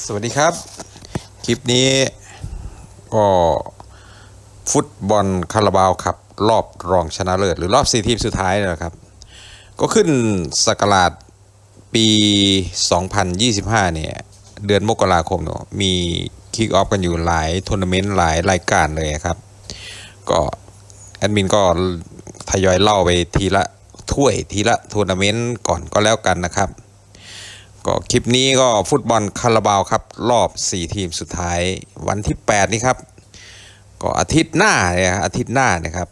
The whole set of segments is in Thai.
สวัสดีครับ คลิปนี้ก็ฟุตบอลคาราบาวครับ รอบรองชนะเลิศหรือรอบสี่ทีมสุดท้ายนนแหละครับ ก็ขึ้นสกราชปี 2025 เนี่ย เดือนมกราคมเนาะมีคิกออฟกันอยู่หลายทัวร์นาเมนต์หลายรายการเลยครับ ก็แอดมินก็ทยอยเล่าไปทีละถ้วยทีละทัวร์นาเมนต์ก่อนก็แล้วกันนะครับ ก็คลิปนี้ก็ฟุตบอลคาราบาวครับ รอบ 4 ทีมสุดท้าย วันที่ 8 นี้ครับ ก็อาทิตย์หน้าเนี่ยอาทิตย์หน้านะครับ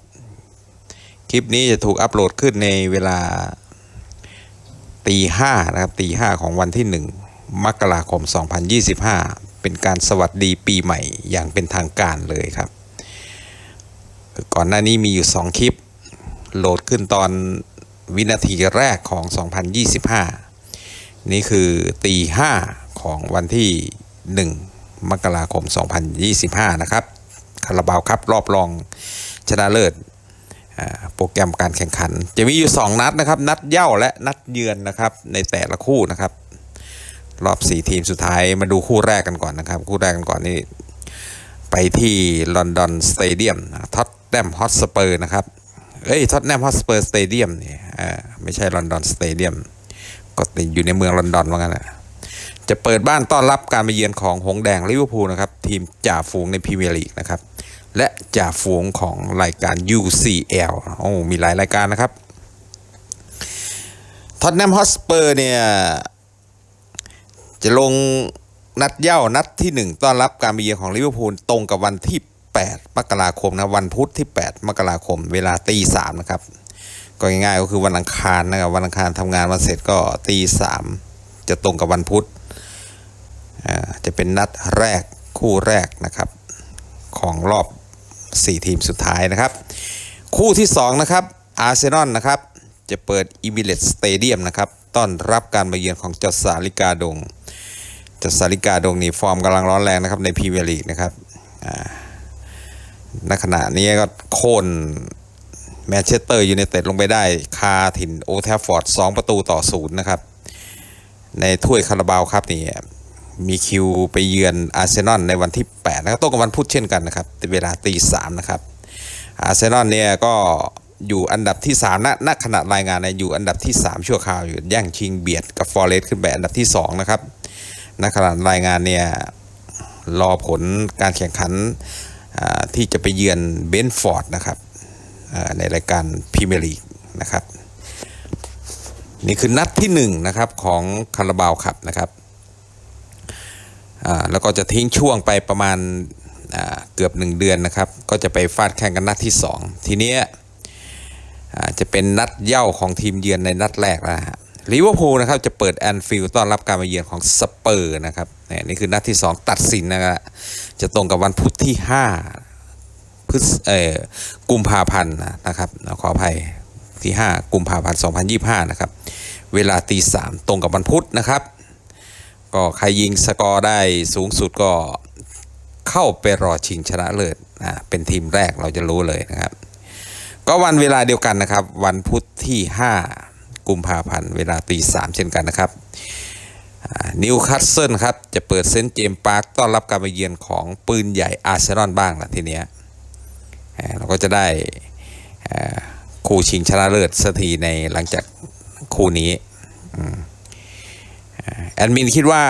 คลิปนี้จะถูกอัปโหลดขึ้นในเวลาตีห้านะครับตีห้าของวันที่ 1 มกราคม 2025 เป็นการสวัสดีปีใหม่อย่างเป็นทางการเลยครับ ก่อนหน้านี้มีอยู่ 2 คลิป โหลดขึ้นตอนวินาทีแรกของ 2025 นี่คือตีห้าของวันที่ 1 มกราคม 2025 นะครับคาราบาวครับรอบรองชนะเลิศโปรแกรมการแข่งขัน จะมีอยู่ 2 นัดนะครับ นัดเย่าและนัดเยือนนะครับในแต่ละคู่นะครับ รอบ 4 ทีมสุดท้ายมาดูคู่แรกกันก่อนนะครับ คู่แรกกันก่อนนี่ไปที่ลอนดอนสเตเดียมท็อตแนมฮอตสเปอร์นะครับ เอ้ยท็อตแนมฮอตสเปอร์สเตเดียมเนี่ยไม่ใช่ลอนดอนสเตเดียม ดอยู่ในเมืองลอนดอนว่างั้นแหละจะเปิดบ้านต้อนรับการมาเยือนของหงแดงลิเวอร์พูลนะครับ ทีมจ่าฝูงในพรีเมียร์ลีกนะครับ และจ่าฝูงของรายการ UCL โอ้มีหลายรายการนะครับท็อตแนมฮอสเปอร์เนี่ย จะลงนัดเย่านัดที่ 1 ต้อนรับการมาเยือนของลิเวอร์พูลตรงกับวันที่ 8 มกราคมนะ วันพุธที่ 8 มกราคม เวลาตีสามนะครับ ก็ง่ายๆก็คือวันอังคารนะครับวันอังคารทำงานมาเสร็จก็ตีสามจะตรงกับวันพุธอ่าจะเป็นนัดแรกคู่แรกนะครับของรอบ 4 ทีมสุดท้ายนะครับ คู่ที่ 2 นะครับอาร์เซนอลนะครับ จะเปิดอิมิเลตสเตเดียมนะครับต้อนรับการมาเยือนของจ้าสาลิกาดงจ้าสาลิกาดงนี่ฟอร์มกำลังร้อนแรงนะครับในพรีเมียร์ลีกนะครับอ่าณขณะนี้ก็โค่น แมนเชสเตอร์ยูไนเต็ดลงไปได้คาถิ่นโอแทฟฟอร์ด2ประตูต่อศูนย์นะครับ ในถ้วยคาราบาวครับนี่มีคิวไปเยือนอาร์เซนอลในวันที่8นะครับตรงกับวันพุธเช่นกันนะครับเวลาตีสามนะครับอาร์เซนอลเนี่ยก็อยู่อันดับที่3ณณขณะรายงานเนี่ยอยู่อันดับที่ 3 ชั่วคราวอยู่แย่งชิงเบียดกับฟอร์เรสขึ้นไปอันดับที่ 2 นะครับณขณะรายงานเนี่ยรอผลการแข่งขันที่จะไปเยือนเบนฟอร์ดนะครับ ในรายการพรีเมียร์ลีกนะครับ นี่คือนัดที่1นะครับของคาราบาวครับนะครับแล้วก็จะทิ้งช่วงไปประมาณเกือบ 1 เดือนนะครับ ก็จะไปฟาดแข่งกันนัดที่ 2 ทีเนี้ยจะเป็นนัดเย่าของทีมเยือนในนัดแรกแล้วนะฮะลิเวอร์พูลนะครับจะเปิดแอนฟิลด์ต้อนรับการมาเยือนของสเปอร์นะครับนี่ยนี่คือนัดที่ 2 ตัดสินนะครับจะตรงกับวันพุธที่ 5 พฤษเอ่อกุมภาพันธ์นะครับขออภัยที่ 5 กุมภาพันธ์ 2025 นะครับ เวลาตีสามตรงกับวันพุธนะครับ ก็ใครยิงสกอร์ได้สูงสุดก็เข้าไปรอชิงชนะเลิศนะเป็นทีมแรกเราจะรู้เลยนะครับ ก็วันเวลาเดียวกันนะครับ วันพุธที่ 5 กุมภาพันธ์ เวลาตีสามเช่นกันนะครับนิวคาสเซิลครับ จะเปิดเซนต์เจมส์ปาร์คต้อนรับการมาเยือนของปืนใหญ่อาร์เซนอลบ้างละทีเนี้ย เราก็จะได้คู่ชิงชนะเลิศสักทีในหลังจากคู่นี้แอดมินคิดว่า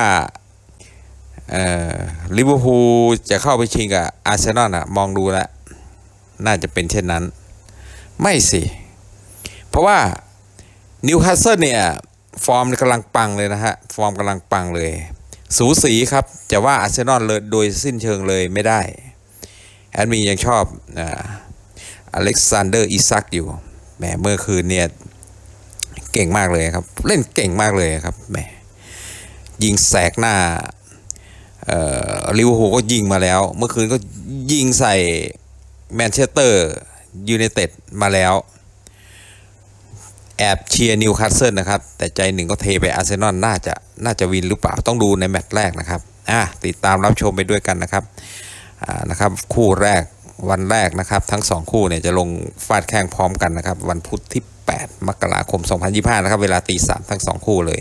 ลิเวอร์พูลจะเข้าไปชิงกับอาร์เซนอลอะมองดูแล้ว น่าจะเป็นเช่นนั้น ไม่สิ เพราะว่านิวคาสเซิลเนี่ย ฟอร์มกำลังปังเลยนะฮะ ฟอร์มกำลังปังเลย สูสีครับ จะว่าอาร์เซนอลเลยโดยสิ้นเชิงเลยไม่ได้ แอดมินยังชอบอเล็กซานเดอร์อิซักอยู่แหมเมื่อคืนเนี่ยเก่งมากเลยครับ เล่นเก่งมากเลยครับแหมยิงแสกหน้าลิเวอร์พูลก็ยิงมาแล้ว เมื่อคืนก็ยิงใส่แมนเชสเตอร์ยูไนเต็ดมาแล้ว แอบเชียร์นิวคาสเซิลนะครับ แต่ใจหนึ่งก็เทไปอาร์เซนอลน่าจะน่าจะวินหรือเปล่าต้องดูในแมตช์แรกนะครับอะติดตามรับชมไปด้วยกันนะครับ นะครับคู่แรกวันแรกนะครับทั้ง 2 คู่เนี่ยจะลงฟาดแข่งพร้อมกันนะครับวันพุธที่ 8 มกราคม 2025 นะครับเวลาตีสามทั้ง 2 คู่เลย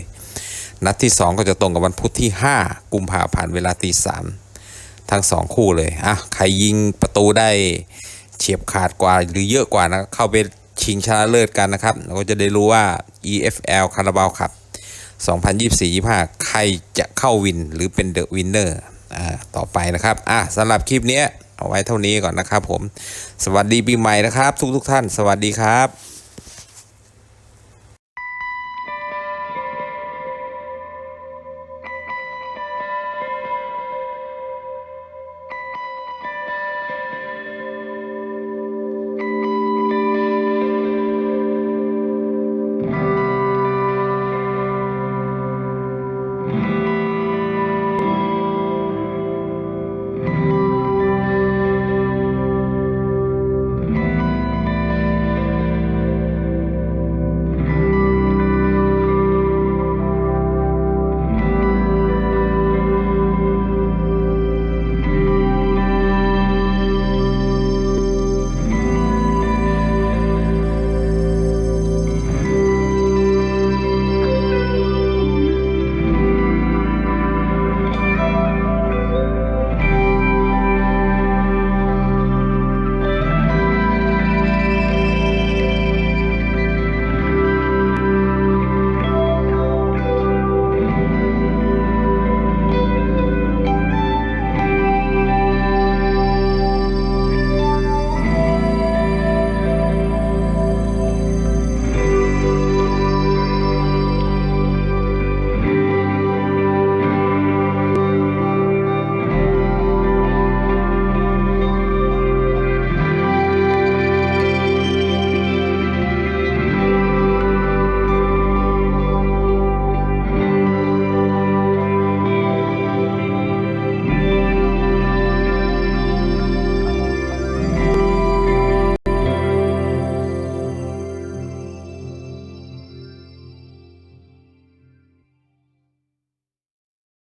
นัดที่ 2 ก็จะตรงกับวันพุธที่ 5 กุมภาพันธ์เวลาตีสามทั้งสองคู่เลยอะใครยิงประตูได้เฉียบขาดกว่าหรือเยอะกว่านะเข้าไปชิงชนะเลิศกันนะครับเราก็จะได้รู้ว่า EFL คาราบาวครับ2024-25 ใครจะเข้าวินหรือเป็นเดอะวินเนอร์ ต่อไปนะครับอะสำหรับคลิปเนี้ยเอาไว้เท่านี้ก่อนนะครับผม สวัสดีปีใหม่นะครับ ทุกทุกท่าน สวัสดีครับ